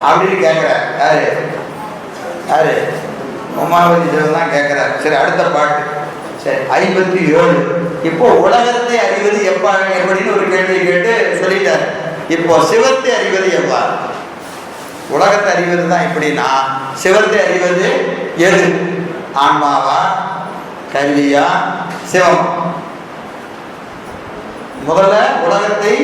அப்படின்னு கேட்குறார் யாரு? யாரு? உமாபதி தேவன் தான் கேட்குறார் சரி அடுத்த பாட்டு. சரி ஐம்பத்தி ஏழு. இப்போ உலகத்தை அறிவது எப்பா எப்படின்னு ஒரு கேள்வி கேட்டு சொல்லிட்டார். இப்போ சிவத்தை அறிவது எவ்வா உலகத்தை அறிவது தான் எப்படின்னா சிவத்தை அறிவது எது? ஆன்மாவா? கல்வியா சிவம்? முதல்ல உலகத்தை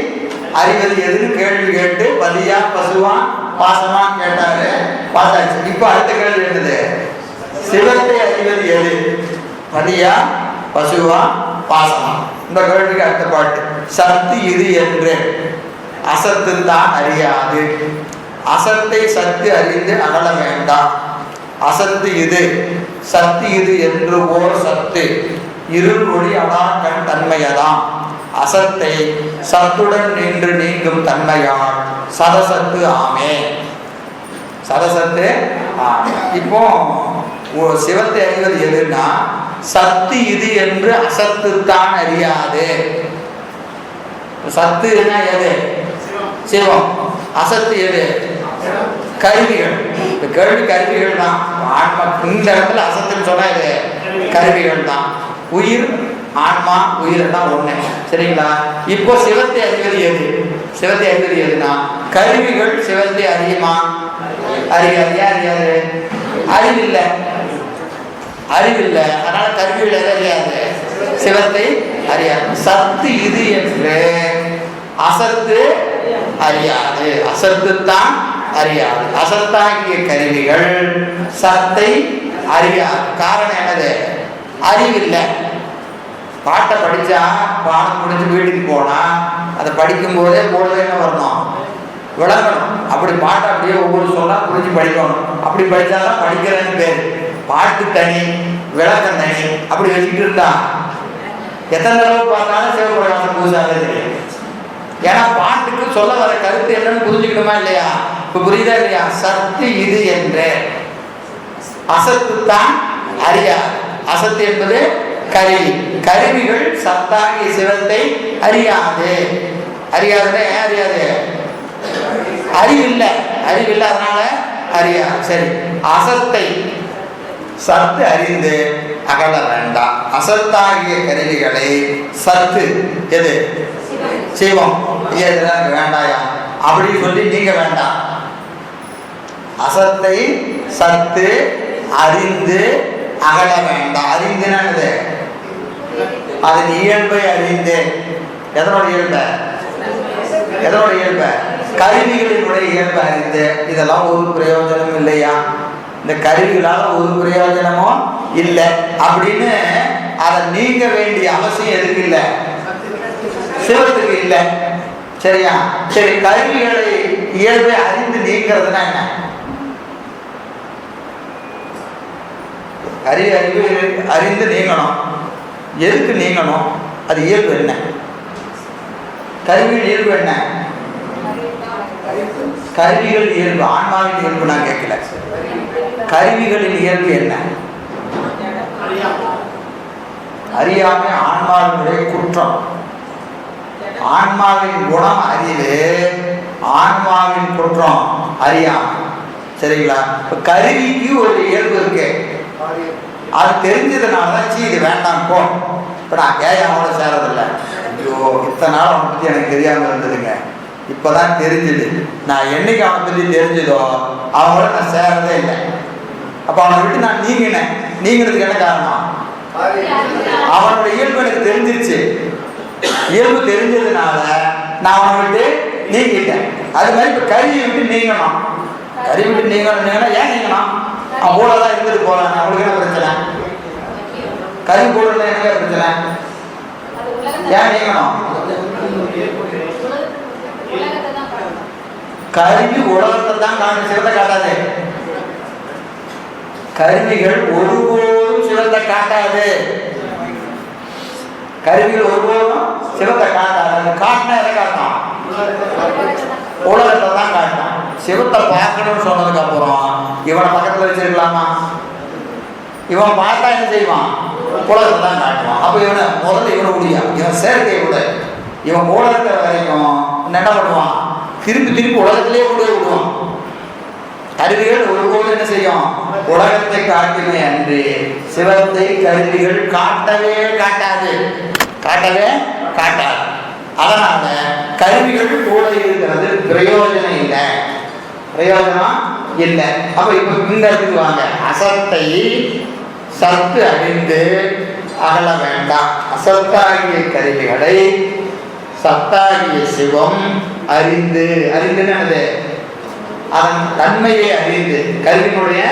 அறிவது எதுன்னு கேள்வி கேட்டு பதியா பசுவா பாசமா கேட்டாரு பாசாச்சு இப்ப அடுத்த கேள்வி என்னது சிவத்தை அறிவது எது? பதியா பசுவா பாசமா? இந்த கேள்விக்கு அடுத்த பாட்டு. சத்து இது என்று. அசத்து தான் அறியாது. அசத்தை சத்து அறிந்து அகல வேண்டாம். அசத்து இது. சத்து இது என்று ஓர் சத்து. இருள் ஒளி அடா கண் தன்மையதான் அசத்தை சத்துடன் நின்று நீங்கும் தன்மையான் சதசத்து ஆமே சதசத்து ஆமே இப்போ ஓ- சிவத்தை அறிவது எதுன்னா சத்து இது என்று அசத்து தான் அறியாது சத்துனா எது? சிவம். அசத்து எது? கருவிகள். இந்த கேள்வி கருவிகள் தான் ஆன்மா இந்த இடத்துல அசத்துன்னு சொன்னா இது கருவிகள் தான் உயிர் ஆன்மா உயிர் எல்லாம் ஒண்ணு. சரிங்களா? இப்போ சிவத்தை அறிவது எது? சிவத்தை அறிவது எதுனா கருவிகள் சிவத்தை அறியுமா? அறியாது. அறியாது அறிவில்லை. அறிவில்லை. அதனால கருவிகள் எதை அறியாது. சிவத்தை அறியாது. சத்து இது என்று அசத்து அறியாது. அசத்து தான் அறியாது. அசத்தாகிய கருவிகள் சத்தை அறியாது. காரணம் என்னது? அறிவில்லை. பாட்டை படித்தா பாடம் முடிஞ்சு வீட்டுக்கு போனால் அதை படிக்கும் போதே என்ன வரணும்? விளங்கணும். அப்படி பாட்டை அப்படியே ஒவ்வொரு சொல்லா புரிஞ்சு படிக்கணும். அப்படி படிச்சாதான் படிக்கிறேன்னு பேர். பாட்டு தனி விளக்கம் தனி அப்படி வச்சுக்கிட்டு இருந்தான் எத்தனை தடவை பார்த்தாலும் சிவபிரகாசம் பூசாவே தெரியும். ஏன்னா பாட்டுக்கு சொல்ல வர கருத்து என்னன்னு புரிஞ்சுக்கணுமா இல்லையா? இப்போ புரியுதா இல்லையா? சத்து இது என்று. அசத்து தான் அறியா அசத்து என்பது கருவி. கருவிகள் சத்தாகிய சிவத்தை அறியாது. அறியாதுன்னா ஏன் அறியாது? அறிவில்லை. அறிவில்லை அதனால அறியாது. சரி. அசத்தை. சத்து அறிந்து அகல வேண்டாம். அசத்தாகிய கருவிகளை சத்து. எது? செய்வோம் இதெல்லாம் வேண்டாயா? அப்படின்னு சொல்லி நீங்க வேண்டாம். அசத்தை சத்து அறிந்து அகல வேண்டாம். அறிந்து அதன் இயல்பை அறிந்து எதனோட இயல்ப? எதனோட இயல்ப? கருவிகளினுடைய இயல்பை அறிந்து இதெல்லாம் ஒரு பிரயோஜனம் இல்லையா? இந்த கருவிகளால் ஒரு பிரயோஜனமும் இல்லை. அப்படின்னு அதை நீங்க வேண்டிய அவசியம் எதுக்கு இல்லை? சிவத்துக்கு இல்லை. சரியா? சரி கருவிகளை இயல்பை அறிந்து நீங்கிறதுனா என்ன? அறிவு அறிவு அறிந்து நீங்கணும். எதுக்கு நீங்கணும்? அது இயல்பு என்ன? கருவியின் இயல்பு என்ன? கருவிகள் இயல்பு. ஆன்மாவின் இயல்பு நான் கேட்கல. கருவிகளின் இயல்பு என்ன? அறியாமை ஆன்மாவினுடைய குற்றம். ஆன்மாவின் குணம் அறிவு ஆன்மாவின் குற்றம் அறியாமை. சரிங்களா? இப்ப கருவிக்கு ஒரு இயல்பு இருக்கு. அது தெரிஞ்சதுனால தான் சீ இது வேண்டாம் போ. இப்போ நான் கேயாவோட சேரதில்லை. ஐயோ இத்தனை நாள் அவனை பற்றி எனக்கு தெரியாமல் இருந்ததுங்க. இப்போ தான் தெரிஞ்சது. நான் என்னைக்கு அவனை பற்றி தெரிஞ்சதோ அவங்களோட நான் சேரதே இல்லை. அப்போ அவனை விட்டு நான் நீங்கினேன். நீங்கிறதுக்கு என்ன காரணம்? அவனோட இயல்பு எனக்கு தெரிஞ்சிருச்சு. இயல்பு தெரிஞ்சதுனால நான் அவனை விட்டு நீங்கிட்டேன். அது மாதிரி இப்போ கறியை விட்டு நீங்கணும். கருவி விட்டு நீங்கணும் நீங்கன்னா ஏன் நீங்கணும்? அவ்வளோதான் தான் இருந்துட்டு போகலாம் அவங்களுக்கு என்ன பிரச்சனை? கரும்பு கூட என்ன பிரச்சனை? ஏன் நீங்கணும் கருவி உலகத்தை தான் காணும் சிறந்த காட்டாது. கருவிகள் ஒருபோதும் சிறந்த காட்டாது. கருவிகள் ஒருபோதும் சிறந்த காட்டாது. காட்டினா எதை காட்டும்? உலகத்தை தான் காட்டும் சிவத்தை பார்க்கணும்னு சொன்னதுக்கு அப்புறம் இவனை பக்கத்தில் வச்சிருக்கலாமா? இவன் பார்த்தா என்ன செய்வான்? உலகத்தை தான் காட்டுவான். அப்போ இவனை முதல்ல இவனை முடியா இவன் செயற்கை விட இவன் கூட இருக்கிற வரைக்கும் என்ன பண்ணுவான்? திருப்பி திருப்பி உலகத்திலேயே கொண்டு விடுவான். கருவிகள் ஒருபோது என்ன செய்யும்? உலகத்தை காட்டுமே அன்று சிவத்தை கருவிகள் காட்டவே காட்டாது. காட்டவே காட்டாது. அதனால கருவிகள் கூட இருக்கிறது பிரயோஜனம் இல்லை. பிரயோஜனம் இல்லை. அப்ப இப்ப இந்த இடத்துக்கு வாங்க. அசத்தை சத்து அறிந்து அகல வேண்டாம். அசத்தாகிய கருவிகளை சத்தாகிய சிவம் அறிந்து அறிந்துன்னு அதன் தன்மையை அறிந்து கல்வியினுடைய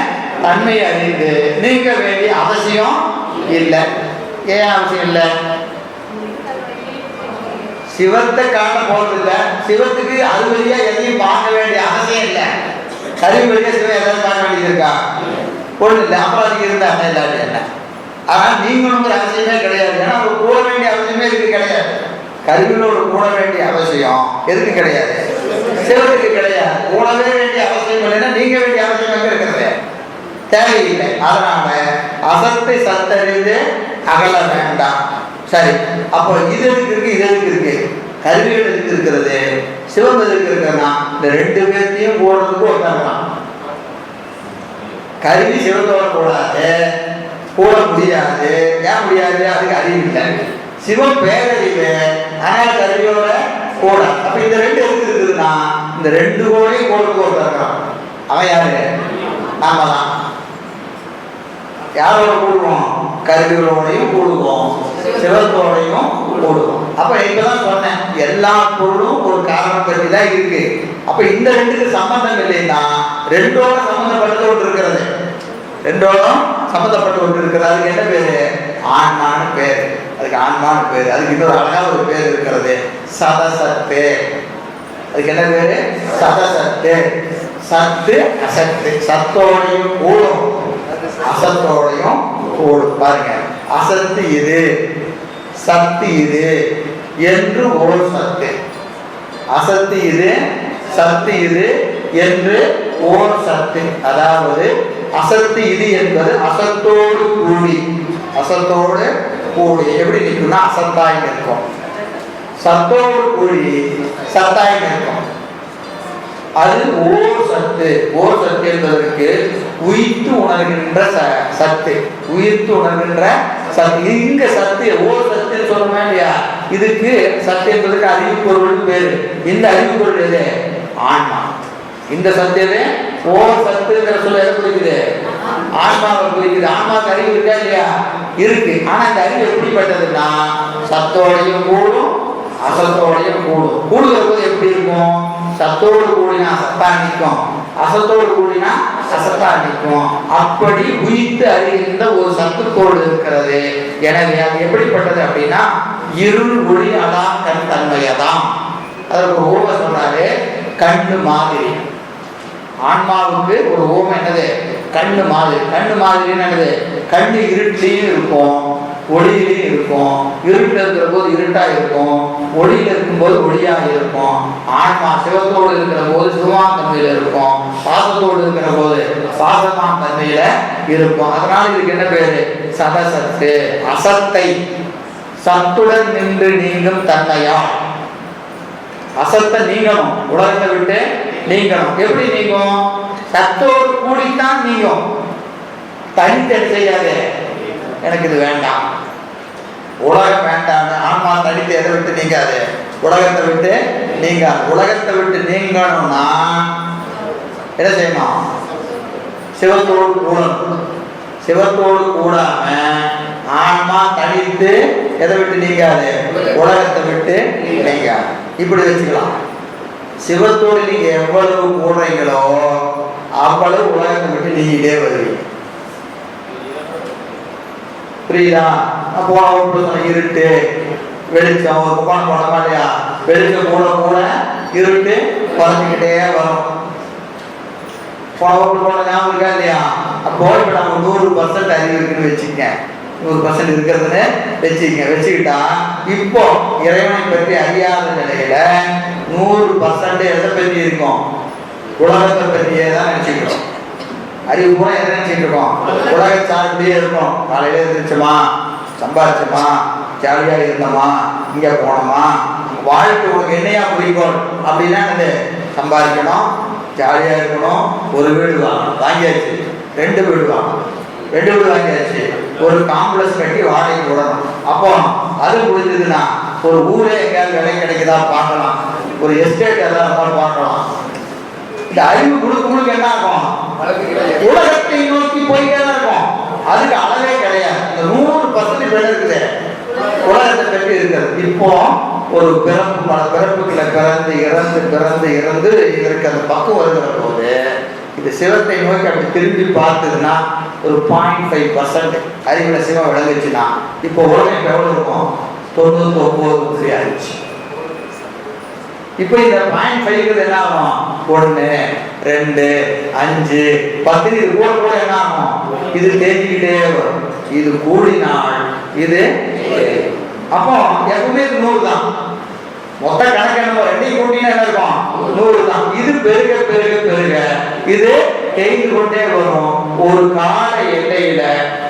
தன்மையை அறிந்து நீங்க வேண்டிய அவசியம் இல்லை. ஏன் அவசியம் இல்லை? சிவத்தை காண இல்லை சிவத்துக்கு அது வழியா எதையும் பார்க்க வேண்டிய அவசியம் இல்லை. கருவி வழியா சிவம் எதாவது பார்க்க வேண்டியது இருக்கா ஒண்ணு இல்லை அப்புறம் அதுக்கு இருந்த என்ன இல்லாட்டி என்ன? ஆனால் நீங்களுங்கிற அவசியமே கிடையாது. ஏன்னா ஒரு கூட வேண்டிய அவசியமே இருக்கு கிடையாது. கருவிகளோடு கூட வேண்டிய அவசியம் எதுக்கு கிடையாது? சிவத்துக்கு கிடையாது. கூடவே வேண்டிய அவசியம் இல்லைன்னா நீங்க வேண்டிய அவசியம் எங்க இருக்கிறது? தேவையில்லை. அதனால அசத்தை சத்தறிந்து அகல வேண்டாம். சரி அப்போ இது எதுக்கு இருக்கு இது எதுக்கு இருக்கு? கருவிகள் எதுக்கு இருக்கிறது? சிவம் எதுக்கு இருக்கிறதுனா இந்த ரெண்டு பேர்த்தையும் போடுறதுக்கு ஒருத்தரலாம் கருவி சிவத்தோட கூடாது போட முடியாது. ஏன் முடியாது? அதுக்கு அறிவு இல்லை. சிவம் பேரறிவு ஆனால் கருவியோட கூட அப்ப இந்த ரெண்டு எதுக்கு இருக்குதுன்னா இந்த ரெண்டு கோடையும் கோடுக்கு ஒருத்தர் அவன் யாரு? நாம தான். யாரோட கூடுவோம் கருவிகளோடையும் கூடுவோம். சிவத்தோடையும் கூடுவோம். அப்ப இப்பதான் சொன்னேன் எல்லா பொருளும் ஒரு காரணம் பற்றி தான் இருக்கு. அப்ப இந்த ரெண்டுக்கு சம்பந்தம் இல்லைன்னா ரெண்டோட சம்பந்தப்பட்டது ஒன்று இருக்கிறது. ரெண்டோடும் சம்பந்தப்பட்டு ஒன்று இருக்கிறது. அதுக்கு என்ன பேரு? ஆன்மான்னு பேர். அதுக்கு ஆன்மான்னு பேர். அதுக்கு இன்னொரு அழகா ஒரு பேர் இருக்கிறது. சதசத்து. அதுக்கு என்ன பேரு? சதசத்து. சத்து அசத்து. சத்தோடையும் கூடும். அசத்தோடையும் கூடும். பாருங்க அசத்து இது சத்து இது என்று ஒரு சத்து. அசத்து இது சத்து இது என்று ஓர் சத்து. அதாவது அசத்து இது என்பது அசத்தோடு கூடி அசத்தோடு கூடி. எப்படி நிற்கும்னா அசத்தாய் நிற்கும் சத்தோடு கூடி சத்தாய் நிற்கும் அது ஓர் சத்து ஓர் சத்து என்பதற்கு உயிர்த்து உணர்கின்ற ச- சத்து. உயிர்த்து உணர்கின்ற சத்து. இங்க சத்து ஓர் சத்துன்னு சொல்றோமா இல்லையா? இதுக்கு சத்து என்பதற்கு அறிவு பொருள் பேரு. இந்த அறிவு பொருள் எது ஆன்மா. இந்த சத்து எது? ஓர் சத்துங்கிற சொல்ல எதை குறிக்குது? ஆன்மாவை குறிக்குது. ஆன்மாவுக்கு அறிவு இருக்கா இல்லையா? இருக்கு. ஆனா இந்த அறிவு எப்படிப்பட்டதுன்னா சத்தோடையும் கூடும் அசத்தோடையும் கூடும். கூடுகிற போது எப்படி இருக்கும்? சத்தோடு கூடினா சத்தா நிற்கும் அசத்தோடு கூடினா அசத்தா நிற்கும் அப்படி உயிர்த்து அறிகின்ற ஒரு சத்துக்கோடு இருக்கிறது. எனவே அது எப்படிப்பட்டது அப்படின்னா இருள் ஒளி அதா கண் தன்மையதாம் அதற்கு ஒரு ஓம சொல்றாரு கண்ணு மாதிரி. ஆன்மாவுக்கு ஒரு ஓமை என்னது? கண்ணு மாதிரி. கண்ணு மாதிரி என்னது? கண்ணு இருட்டிலையும் இருக்கும் ஒளியிலையும் இருக்கும். இருட்டில் இருக்கிற போது இருட்டா இருக்கும். ஒளியில் இருக்கும்போது ஒளியா இருக்கும். ஆன்மா சிவத்தோடு இருக்கிற போது சிவமான தன்மையில இருக்கும். பாசத்தோடு இருக்கிற போது பாசமான தன்மையில இருக்கும். அதனால இதுக்கு என்ன பேரு? சதசத்து. அசத்தை. சத்துடன் நின்று நீங்கும் தன்மையா அசத்தை நீங்கணும். உலகத்தை விட்டு நீங்கணும். எப்படி நீங்கும்? சத்தோடு கூடித்தான் நீங்கும். தனித்தடி செய்யாதே எனக்கு இது வேண்டாம். உலகம் வேண்டாம். ஆன்மா தடித்து எதை விட்டு நீங்காது? உலகத்தை விட்டு நீங்க உலகத்தை விட்டு நீங்கணும்னா என்ன செய்யணும்? சிவத்தோடு கூடணும். சிவத்தோடு கூடாம ஆன்மா தனித்து எதை விட்டு நீங்காது? உலகத்தை விட்டு நீங்க இப்படி வச்சுக்கலாம். சிவத்தோடு நீங்க எவ்வளவு கூடுறீங்களோ அவ்வளவு உலகத்தை விட்டு நீங்கிட்டே வருவீங்க. புரியுதா? அப்போ போன இருட்டு வெளிச்சம் ஒரு பக்கம் போனோமா இல்லையா வெளிச்சம் கூட கூட இருட்டு குறைஞ்சிக்கிட்டே வரும். போன ஓட்டு போன ஞாபகம் இருக்கா இல்லையா? அப்போ இப்போ நம்ம நூறு பர்சன்ட் அறிவு இருக்குன்னு வச்சுக்க நூறு பர்சன்ட் இருக்கிறதுன்னு வச்சுக்க வச்சுக்கிட்டா இப்போ இறைவனை பற்றி அறியாத நிலையில நூறு பர்சன்ட் எதை பற்றி இருக்கும்? உலகத்தை பற்றியே தான் நினைச்சுக்கிறோம் அறிவு பூரா எதை நினைச்சிட்டு இருக்கோம் உலக சார்பிலேயே இருக்கோம். காலையில எழுந்திரிச்சோமா சம்பாதிச்சோமா ஜாலியா இருந்தோமா? இங்க போனோமா? வாழ்க்கை உனக்கு என்னையா குறிக்கோள்? அப்படின்னா என்னது சம்பாதிக்கணும் ஜாலியாக இருக்கணும் ஒரு வீடு வாங்கணும். வாங்கியாச்சு. ரெண்டு வீடு வாங்கணும். ரெண்டு வீடு வாங்கியாச்சு. ஒரு காம்ப்ளெக்ஸ் கட்டி வாடகைக்கு விடணும். அப்போ அது முடிஞ்சதுன்னா ஒரு ஊரே எங்கேயாவது விலை கிடைக்குதா பார்க்கலாம். ஒரு எஸ்டேட் எதாவது இருந்தாலும் பார்க்கலாம். இந்த அறிவு கொடுக்க கொடுக்க என்ன ஆகும்? உலகத்தை நோக்கி போயிட்டே தான் இருக்கும். அதுக்கு அளவே கிடையாது. இந்த நூறு பர்சன்ட் பேர் இருக்குது. உலகத்தை பற்றி இருக்கிறது. இப்போ ஒரு பிறப்பு பல பிறப்புகளை பிறந்து இறந்து பிறந்து இறந்து இதற்கு அந்த பக்கம் வருகிற போது இந்த சிவத்தை நோக்கி அப்படி திரும்பி பார்த்ததுன்னா ஒரு பாயிண்ட் ஃபைவ் பர்சன்ட் அறிவில் சிவம் விளங்குச்சுன்னா இப்போ உலகம் இப்போ எவ்வளோ இருக்கும்? தொண்ணூத்தி ஒன்பது ஆயிடுச்சு இப்போ இந்த பாயிண்ட் ஃபைவ்க்கு என்ன ஆகும்? ஒன்று ரெண்டு அஞ்சு பத்து. இது கூட கூட என்ன ஆகும்? இது தேங்கிக்கிட்டே வரும். இது கூடினால் இது அப்போ எப்பவுமே இது நூறு தான். மொத்த கணக்கு என்ன ரெண்டையும் கூட்டினா என்ன இருக்கும்? நூறு தான். இது பெருக பெருக பெருக. இது தேய்ந்து கொண்டே வரும். ஒரு கால எல்லையில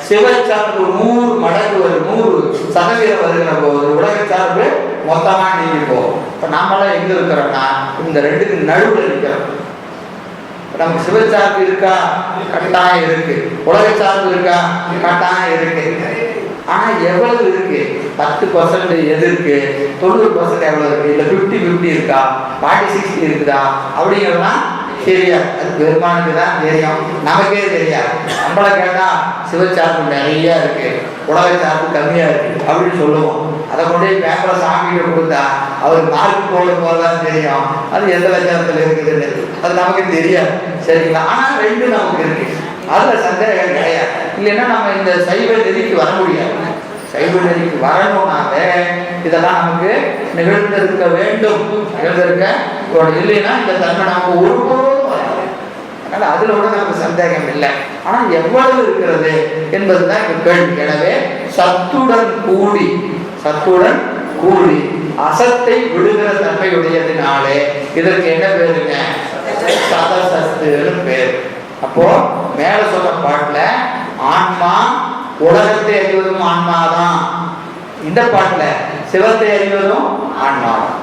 சிவச்சார்பு நூறு மடங்கு வரும். நூறு சதவீதம் வருகிற போது உலக சார்பு மொத்தமா நீங்கி போகும் இப்ப நாமெல்லாம் எங்க இருக்கிறோம்னா இந்த ரெண்டுக்கு நடுவில் இருக்கிறோம் இப்ப நமக்கு சிவச்சார்பு இருக்கா? கட்டாயம் இருக்கு. உலக சார்பு இருக்கா? கட்டாயம் இருக்கு. ஆனா எவ்வளவு இருக்கு? பத்து பர்சன்ட் எது இருக்கு? தொண்ணூறு பர்சன்ட் எவ்வளவு இருக்கு? இல்ல பிப்டி பிப்டி இருக்கா? ஃபார்ட்டி சிக்ஸ்டி இருக்குதா? அப்படிங்கிறதுலாம் தெரியாது அது பெருமானுக்கு தான் தெரியும். நமக்கே தெரியாது. நம்மளை கேட்டால் சிவச்சார்பு நிறைய இருக்கு. உலக சார்பு கம்மியாக இருக்கு. அப்படின்னு சொல்லுவோம். அதை கொண்டு போய் பேப்பரை சாமிகிட்ட கொடுத்தா அவர் மார்க் போடும் போதுதான் தெரியும். அது எந்த லட்சணத்துல இருக்குதுன்னு. அது நமக்கு தெரியாது. சரிங்களா? ஆனால் ரெண்டும் நமக்கு இருக்கு. அதில் சந்தேகம் கிடையாது. இல்லைன்னா நம்ம இந்த சைவ நெறிக்கு வர முடியாது. கைவிடலிக்கு நெறிக்கு இதெல்லாம் நமக்கு நிகழ்ந்திருக்க வேண்டும். நிகழ்ந்திருக்க இல்லைன்னா இந்த தன்மை நமக்கு ஒருபோதும் வராது. அதனால அதுல கூட நமக்கு சந்தேகம் இல்லை. ஆனா எவ்வளவு இருக்கிறது என்பதுதான் இங்க கேள்வி. எனவே சத்துடன் கூடி சத்துடன் கூடி அசத்தை விடுகிற தன்மையுடையதுனாலே இதற்கு என்ன பேருங்க சதசத்துன்னு பேர். அப்போ மேல சொன்ன பாட்டுல ஆன்மா உலகத்தை அறிவதும் ஆன்மாதான். இந்த பாட்டில் சிவத்தை அறிவதும் ஆன்மாதான்.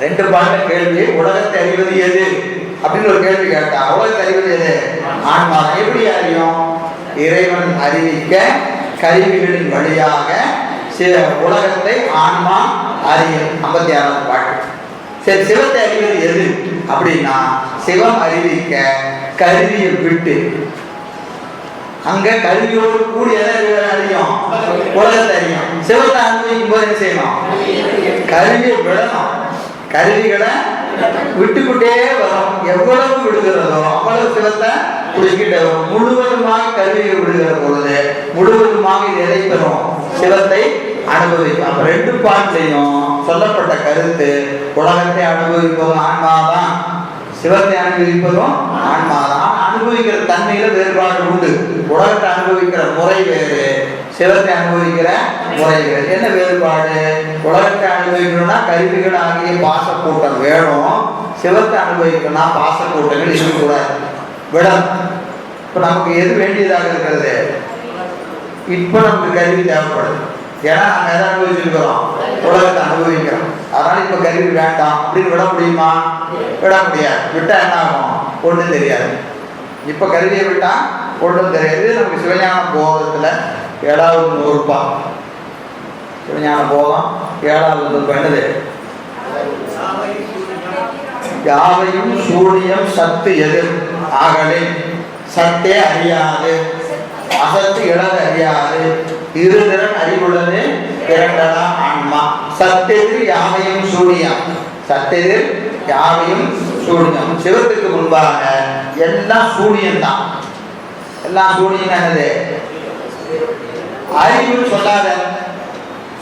ரெண்டு பாட்டில் கேள்வி உலகத்தை அறிவது எது? அப்படின்னு ஒரு கேள்வி கேட்டா உலகத்தை அறிவது எது? ஆன்மா எப்படி அறியும்? இறைவன் அறிவிக்க கருவிகளின் வழியாக சில உலகத்தை ஆன்மா அறியும். ஐம்பத்தி ஆறாவது பாட்டு. சரி சிவத்தை அறிவது எது? அப்படின்னா சிவம் அறிவிக்க கருவியை விட்டு அங்க கல்வியோடு கூடி அறியும். உலகத்தை அறியும் சிவத்தை அனுபவிக்கும் போது என்ன செய்யணும்? கல்வியை விடணும். கருவிகளை விட்டுக்கிட்டே வரும். எவ்வளவு விடுகிறதோ அவ்வளவு சிவத்தை குடிக்கிட்ட வரும் முழுவதுமாக கருவியை விடுகிற பொழுது முழுவதுமாக இது எதை பெறும் சிவத்தை அனுபவிக்கும். ரெண்டு பாட்டிலையும் சொல்லப்பட்ட கருத்து உலகத்தை அனுபவிப்பதும் ஆன்மாதான். சிவத்தை அனுபவிப்பதும் ஆன்மாதான். அனுபவிக்கிற தன்மையில வேறுபாடு உண்டு. உலகத்தை அனுபவிக்கிற முறை வேறு சிவத்தை அனுபவிக்கிற முறை வேறு. என்ன வேறுபாடு? உலகத்தை அனுபவிக்கணும்னா கருவிகள் ஆகிய பாசக்கூட்டம் வேணும். சிவத்தை அனுபவிக்கணும்னா பாசக்கூட்டங்கள் இருக்கக்கூடாது. விடம் இப்போ நமக்கு எது வேண்டியதாக இருக்கிறது? இப்போ நமக்கு கருவி தேவைப்படுது. ஏன்னா நம்ம எதை அனுபவிச்சிருக்கிறோம்? உலகத்தை அனுபவிக்கிறோம். அதனால இப்போ கருவி வேண்டாம். அப்படின்னு விட முடியுமா? விட முடியாது. விட்டால் என்ன ஆகும்? ஒன்றும் தெரியாது. இப்ப கருவியை விட்டா ஒன்றும் தெரியாது. நமக்கு சிவஞான போதத்துல ஏழாவது நூறுபா. சிவஞான போகம் ஏழாவது நூறுபா. என்னது? யாவையும் சூரியம் சத்து எதிர் ஆகலே. சத்தே அறியாது. அசத்து இழது அறியாது. இருதிறன் அறிவுள்ளது இரண்டடா ஆன்மா. சத்தெதிர் யாவையும் சூரியம். சத்தெதிர் யாவையும் சூனியம் சிவத்துக்கு முன்பாக எல்லாம் சூரியன் தான். எல்லாம் சூரியன் என்னது? அறிவுன்னு சொல்லாத.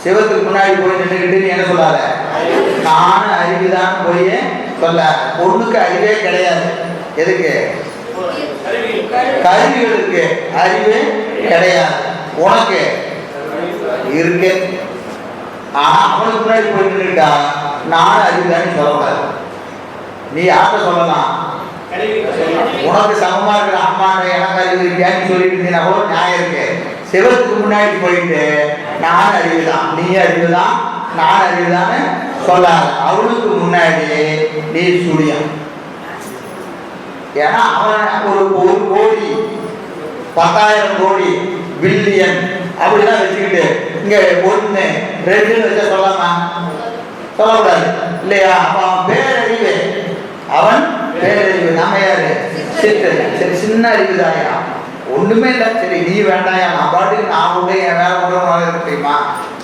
சிவத்துக்கு முன்னாடி போய் நின்றுக்கிட்டு நீ என்ன சொல்லாத? நானும் அறிவுதான் போய் சொல்ல. பொண்ணுக்கு அறிவே கிடையாது. எதுக்கு? கருவிகளுக்கு. அறிவு கிடையாது. உனக்கு? இருக்கு. ஆனா அவனுக்கு முன்னாடி போய் நின்றுட்டா நானும் அறிவுதான் சொல்லக்கூடாது. நீ யார சொல்லலாம்? உனக்கு சமமா இருக்கிற அம்மாட்ட எனக்கு அறிவு இருக்கியான்னு சொல்லிட்டு இருந்தீங்கன்னா கூட நியாயம் இருக்கு. சிவத்துக்கு முன்னாடி போயிட்டு நான் அறிவுதான். நீ அறிவுதான் நான் அறிவுதான்னு சொல்லாத. அவளுக்கு முன்னாடி நீ சுழியம் ஏன்னா அவன் ஒரு ஒரு கோடி பத்தாயிரம் கோடி பில்லியன் அப்படிலாம் வச்சுக்கிட்டு இங்க ஒன்று ரெண்டுன்னு வச்சா சொல்லாமா சொல்லக்கூடாது. இல்லையா? அப்ப அவன் பேரறிவு. அவன் பேரறிவு நம்ம யாரு? சித்தர் சரி சின்ன அறிவுதாயா ஒண்ணுமே இல்லை. சரி நீ வேண்டாயா நான் பாட்டுக்கு நான் உண்டு என் வேலை கூட இருக்க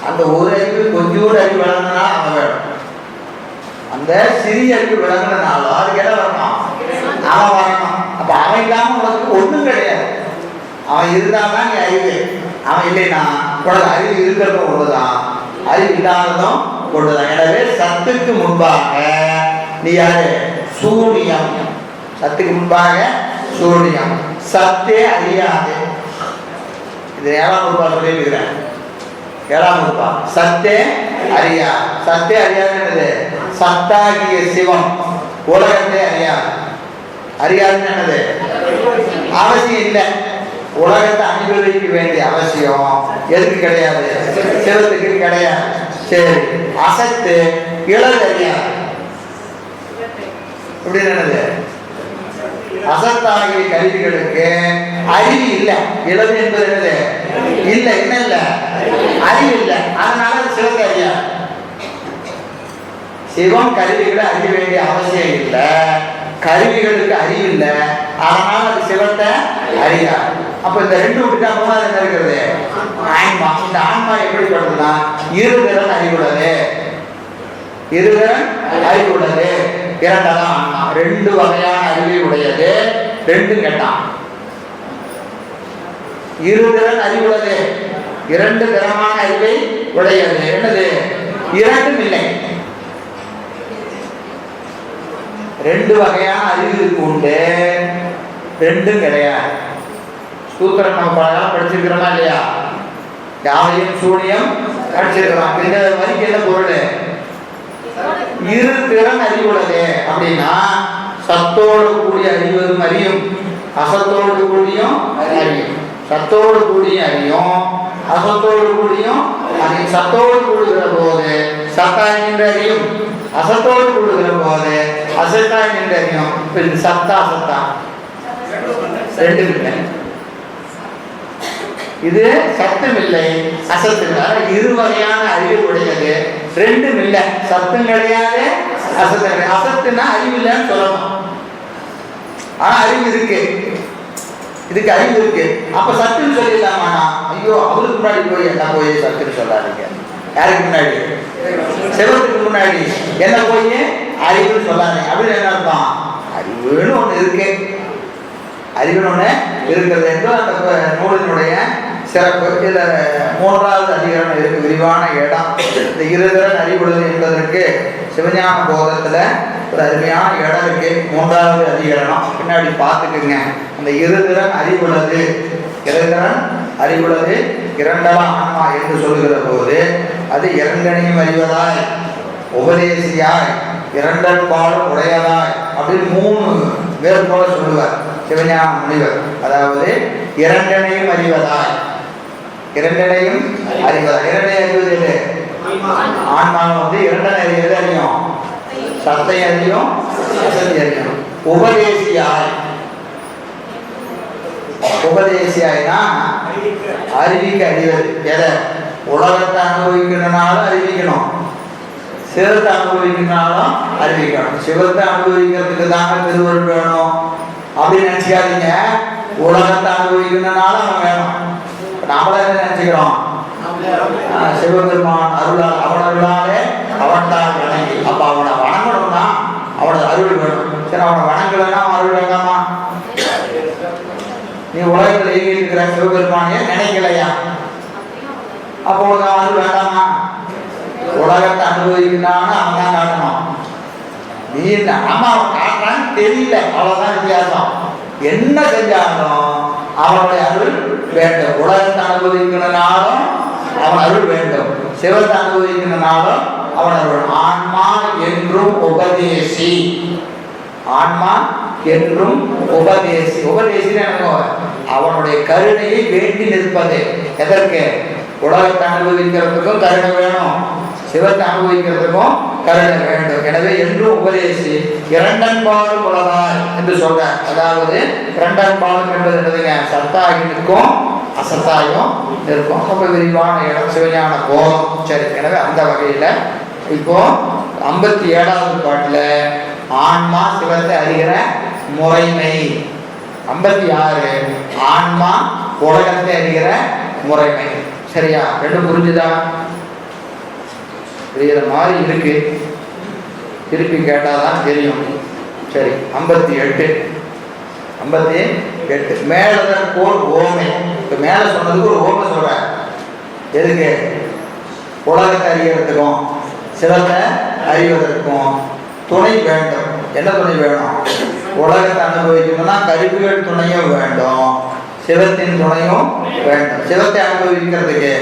அந்த ஒரு அறிவு கொஞ்சோடு அறிவு வளர்ந்தனா அவன் வேணும். அந்த சிறிய அறிவு விளங்குனனால அதுக்கு என்ன வரணும் அவன் வரணும் அப்ப அவன் இல்லாம உனக்கு ஒண்ணும் கிடையாது. அவன் இருந்தால்தான் நீ அறிவு. அவன் இல்லைன்னா உனக்கு அறிவு இருக்கிறதும் ஒண்ணுதான். அறிவு இல்லாததும் ஒண்ணுதான். எனவே சத்துக்கு முன்பாக நீ யாரு? சூரியம். சத்துக்கு முன்பாக சூரியம். சத்தே அறியாது. இது ஏழாம் ரூபா சொல்லியிருக்கிறேன் ஏழாம் ரூபா சத்தே அறியா சத்தே அறியாதுன்றது சத்தாகிய சிவம். உலகத்தை அறியாது. அறியாதுன்னு என்னது? அவசியம் இல்லை. உலகத்தை அனுபவிக்க வேண்டிய அவசியம் எதுக்கு கிடையாது? சிவத்துக்கு கிடையாது. சரி. அசத்து இழல் அறியாது. இப்படி என்னது? அசத்தாகிய கருவிகளுக்கு அறிவு இல்லை. இளவு என்பது என்னது? இல்லை. என்ன இல்லை? அறிவு இல்லை. அதனால அது சிவத்தை அறியா? சிவம் கருவிகளை அறிய வேண்டிய அவசியம் இல்லை. கருவிகளுக்கு அறிவு இல்லை. அதனால அது சிவத்தை அறியா? அப்ப இந்த ரெண்டு விட்டா மூணாவது என்ன இருக்கிறது? ஆன்மா. இந்த ஆன்மா எப்படிப்படுதுன்னா இருதிறன் அறிவுள்ளது. இருதிறன் அறிவுள்ளது. இரண்டதான் ஆன்மா ரெண்டு வகையான அறிவை உடையது. ரெண்டும் கேட்டான் இருதிறன் அறிவுள்ளது இரண்டு திறமான அறிவை உடையது. என்னது? இரண்டும் இல்லை. ரெண்டு வகையான அறிவு உண்டு. ரெண்டும் கிடையாது. சூத்திரம் நம்ம பல படிச்சிருக்கிறோமா இல்லையா? யாவையும் சூனியம் படிச்சிருக்கிறோம் இந்த வரிக்கு என்ன பொருள்? இரு திறன் அறிவுள்ளதே. அப்படின்னா சத்தோடு கூடிய அறிவதும் அறியும் அசத்தோடு கூடியும் அறியும். சத்தோடு கூடிய அறியும் அசத்தோடு கூடியும் அறியும். சத்தோடு கூடுகிற போது சத்தாய் நின்று அறியும். அசத்தோடு கூடுகிற போது அசத்தாய் நின்று அறியும். சத்தா அசத்தா. ரெண்டு இல்லை. இது சத்தம் இல்லை அசத்து இரு வகையான அறிவு உடையது. ரெண்டும் இல்லை. சத்தம் கிடையாது அசத்தம் கிடையாது. அசத்துனா அறிவு இல்லைன்னு சொல்லணும். ஆனா அறிவு இருக்கு. இதுக்கு அறிவு இருக்கு. அப்ப சத்துன்னு சொல்லிடலாமாண்ணா ஐயோ அவருக்கு முன்னாடி போய் என்ன போய் சத்துன்னு சொல்லாதீங்க. யாருக்கு முன்னாடி? செவத்துக்கு முன்னாடி. என்ன போய்? அறிவுன்னு சொல்லாதீங்க. அப்படின்னு என்ன அர்த்தம்? அறிவுன்னு ஒண்ணு இருக்கு. அறிவுன்னு ஒண்ணு இருக்கிறது என்றும் அந்த நூலினுடைய சிறப்பு. இதில் மூன்றாவது அதிகாரம் இருக்கு. விரிவான இடம். இந்த இருதரன் அறிவுடுது என்பதற்கு சிவஞான போதத்தில் ஒரு அருமையான இடம் இருக்கு. மூன்றாவது அதிகரணம். பின்னாடி பார்த்துக்குங்க. அந்த இருதிறன் அறிவுள்ளது இருதிறன் அறிவுள்ளது இரண்டலாம் ஆன்மா என்று சொல்லுகிற போது அது இரண்டனையும் அறிவதாய் உபதேசியாய் இரண்டல் பாலும் உடையதாய் அப்படின்னு மூணு பேர் சொல்லுவார் சிவஞான முனிவர். அதாவது இரண்டனையும் அறிவதாய் இரண்டனையும் அறிவதாய் இரண்டை அறிவது இல்லை ஆன்மாவை வந்து இரண்டனை அறிவது அறியும். சத்தை அறியும் அசதி அறியும். உபதேசியாய். உபதேசியாய்னா அறிவிக்க அறிவது. எதை? உலகத்தை அனுபவிக்கணும்னாலும் அறிவிக்கணும். சிவத்தை அனுபவிக்கணும்னாலும் அறிவிக்கணும். சிவத்தை அனுபவிக்கிறதுக்கு தாங்க திருவருள் வேணும். அப்படின்னு நினைச்சுக்காதீங்க. உலகத்தை அனுபவிக்கணும்னாலும் அவன் வேணும். நாமளே என்ன நினைச்சுக்கிறோம்? சிவபெருமான் அருளால் அவன் அருளாலே அவன் தான் வணங்கி. அப்ப அவனை வணங்கணும்னா அவனது அருள் வேணும். சரி அவனை வணங்கலைன்னா அவன் அருள் வேண்டாமா? நீ உலகத்தில் இயங்கி இருக்கிற சிவபெருமானையே நினைக்கலையா? அப்போ உனக்கு அவன் அருள் வேண்டாமா? உலகத்தை அனுபவிக்கிறான்னு அவன் தான் காட்டணும். நீ இந்த ஆமா அவன் காட்டுறான்னு தெரியல. அவ்வளவுதான் வித்தியாசம். என்ன செஞ்சாலும் அவனுடைய அருள் வேண்டும். உலகத்தை அனுபவிக்கணும்னாலும் அவன் அருள் வேண்டும். சிவத்தை அனுபவிக்கணும்னாலும் அவன் அருள் ஆன்மா என்றும் உபதேசி. ஆன்மா என்றும் உபதேசி. உபதேசி எனக்கு அவனுடைய கருணையை வேண்டி நிற்பது எதற்கு? உலகத்தை அனுபவிக்கிறதுக்கும் கருணை வேணும். சிவத்தை அனுபவிக்கிறதுக்கும் கருணை வேண்டும். எனவே என்றும் உபதேசி இரண்டன்பாலும் உலகார் என்று சொல்றார். அதாவது இரண்டன்பாலும் என்பது என்னதுங்க? சத்தாகி நிற்கும் அசத்தாயும் இருக்கும். ரொம்ப விரிவான இடம் சிவஞான போகம் சரி. எனவே அந்த வகையில் இப்போ ஐம்பத்தி ஏழாவது பாட்டில் ஆன்மா சிவத்தை அறிகிற முறைமை. ஐம்பத்தி ஆறு ஆன்மா உலகத்தை அறிகிற முறைமை. சரியா? ரெண்டும் புரிஞ்சுதா? புரியுற மாதிரி இருக்கு. திருப்பி கேட்டாதான் தெரியும். சரி ஐம்பத்தி எட்டு. ஐம்பத்தி எட்டு. மேலதற்கோர் ஓமை. இப்போ மேலே சொன்னதுக்கு ஒரு ஓமை சொல்கிறேன் எதுக்கு? உலகத்தை அறியறதுக்கும் சிலத்தை அறிவதற்கும் துணை வேண்டும். என்ன துணை வேணும்? உலகத்தை அனுபவிக்கணும்னா கருவிகள் துணையும் வேண்டும். சிவத்தின் துணையும் வேண்டும். சிவத்தை அனுபவிக்கிறதுக்கு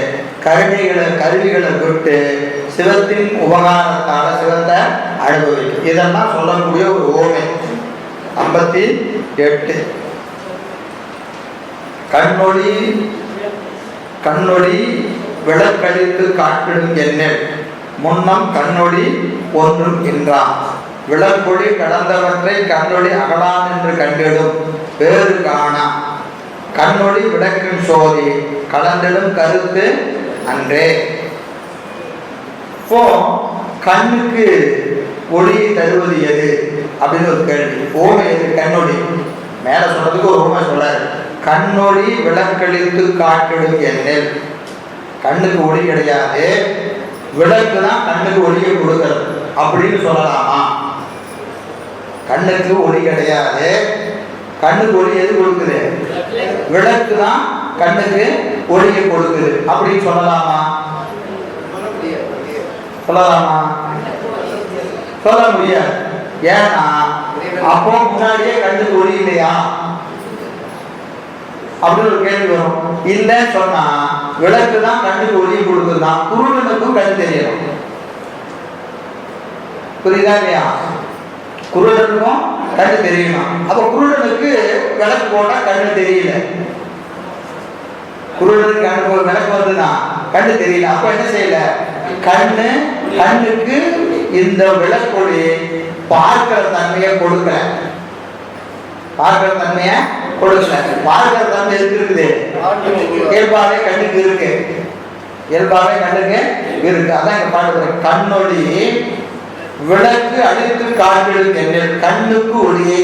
கருவிகளை கருவிகளை விட்டு சிவத்தின் உபகாரத்தால சிவத்தை அனுபவிக்கும். இதெல்லாம் சொல்லக்கூடிய ஒரு ஓமை. ஐம்பத்தி எட்டு. கண்ணொளி கண்ணொளி விளக்கழித்து காட்டிடும் எண்ணெய் முன்னம் கண்ணொளி ஒன்றும் என்றான் விளக்கொழி கடந்தவற்றை கண்ணொளி அகலான் என்று கண்டிடும். வேறு காணா கண்ணொளி விளக்கும் சோதி கலந்திடும் கருத்து அன்றே. இப்போ கண்ணுக்கு ஒளியை தருவது எது? அப்படின்னு ஒரு கேள்வி. ஓமை எது? கண்ணொளி. மேல சொல்றதுக்கு ஒரு ஓமை சொல்றாரு கண்ணொளி விளக்களித்து காட்டிடும் எண்ணில். கண்ணுக்கு ஒளி கிடையாது. விளக்கு தான் கண்ணுக்கு ஒளியை கொடுக்கிறது. அப்படின்னு சொல்லலாமா? கண்ணுக்கு ஒளி கிடையாது. கண்ணுக்கு ஒளி எது கொடுக்குது? விளக்கு தான் கண்ணுக்கு ஒளியை கொடுக்குது. அப்படின்னு சொல்லலாமா? சொல்லலாமா? சொல்ல முடியாது. ஏன்னா அப்போ முன்னாடியே கண்ணுக்கு ஒளி இல்லையா? அப்படின்னு ஒரு கேள்வி வரும். இல்லைன்னு சொன்னா விளக்கு தான் கண்ணுக்கு ஒளியை கொடுக்குதுதான். குருடனுக்கும் கண் தெரியணும் புரியுதா இல்லையா? குருடனுக்கும் கண்ணு தெரியுமா? அப்ப குருடனுக்கு விளக்கு போட்டா கண்ணு தெரியல. குருடனுக்கு கண்ணு விளக்கு வந்துதான் கண்ணு தெரியல. அப்ப என்ன செய்யல? கண்ணு கண்ணுக்கு இந்த விளக்கொளி பார்க்கிற தன்மையை கொடுக்கல. பார்க்கிற தன்மையை கொடுக்கல. பார்க்கிற தன்மை எதுக்கு இருக்குது? இயல்பாவே கண்ணுக்கு இருக்கு. இயல்பாவே கண்ணுக்கு இருக்கு. அதான் இங்க பாடுறது கண்ணொளி விளக்கு அனைத்து காட்டிடும் எங்கள் கண்ணுக்கு ஒளியை